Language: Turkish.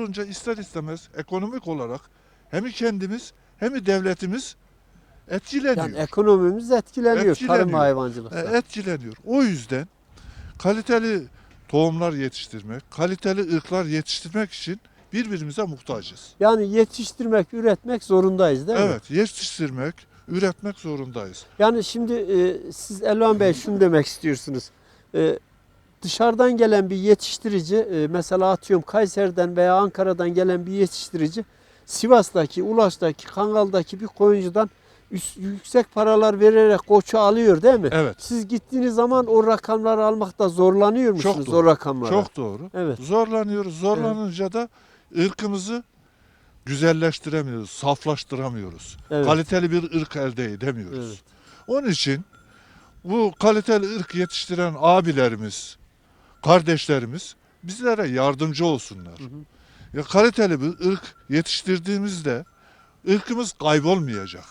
Olunca ister istemez ekonomik olarak hem kendimiz hem devletimiz etkileniyor. Yani ekonomimiz etkileniyor, Etkileniyor. tarım hayvancılıkta. E, etkileniyor. O yüzden kaliteli tohumlar yetiştirmek, kaliteli ırklar yetiştirmek için birbirimize muhtacız. Yani yetiştirmek, üretmek zorundayız değil mi? Evet, yetiştirmek, üretmek zorundayız. Yani şimdi e, siz Elvan Bey şunu demek istiyorsunuz. E, dışarıdan gelen bir yetiştirici, e, mesela atıyorum Kayseri'den veya Ankara'dan gelen bir yetiştirici, Sivas'taki, Ulaş'taki, Kangal'daki bir koyuncudan üst- yüksek paralar vererek koçu alıyor değil mi? Evet, Siz gittiğiniz zaman o rakamları almakta zorlanıyor musunuz Çok o doğru. rakamlara? çok doğru. Evet. Zorlanıyoruz. Zorlanınca da ırkımızı güzelleştiremiyoruz, saflaştıramıyoruz. Evet. Kaliteli bir ırk elde edemiyoruz. Evet. Onun için bu kaliteli ırk yetiştiren abilerimiz, kardeşlerimiz bizlere yardımcı olsunlar. Hı hı. Ya kaliteli bir ırk yetiştirdiğimizde ırkımız kaybolmayacak.